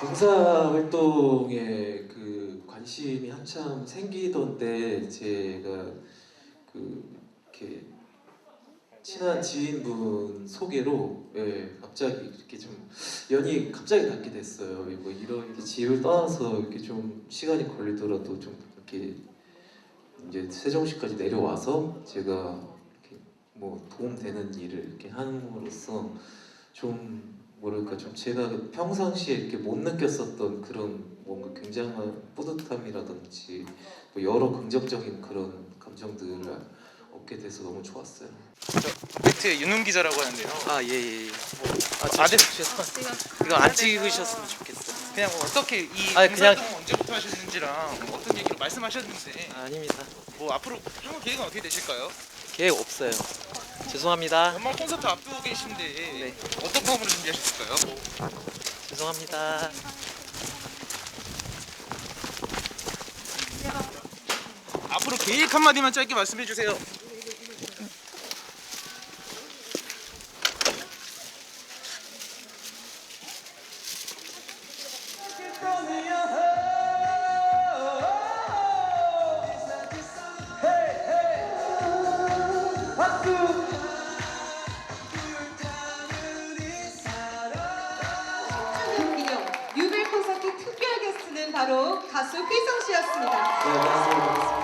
봉사 활동에 그 관심이 한참 생기던 때 제가 그 이렇게 친한 지인분 소개로 예, 갑자기 이렇게 좀 연이 갑자기 갖게 됐어요. 뭐 이런 이렇게 집을 떠나서 이렇게 좀 시간이 걸리더라도 좀 이렇게 이제 세종시까지 내려와서 제가 이렇게 뭐 도움되는 일을 이렇게 함으로써 좀 뭐랄까 좀 제가 그 평상시에 이렇게 못 느꼈었던 그런 뭔가 굉장한 뿌듯함이라든지 뭐 여러 긍정적인 그런 감정들을 얻게 돼서 너무 좋았어요. 팩트의 윤웅 기자라고 하는데요. 아 예예. 아, 아, 네. 죄송. 이거 안 찍으셨으면 좋겠어. 그냥 뭐 어떻게 이 아, 봉사 그냥- 언제부터 하셨는지랑 뭐 어떤 얘기를 말씀하셨는데 아닙니다. 뭐 앞으로 향후 계획은 어떻게 되실까요? 계획 없어요. 죄송합니다. 연말 콘서트 앞두고 계신데 네. 어떤 프로그램 준비하셨을까요? 죄송합니다. 앞으로 계획 한마디만 짧게 말씀해 주세요. 김기 바로 가수 휘성 씨였습니다. 네,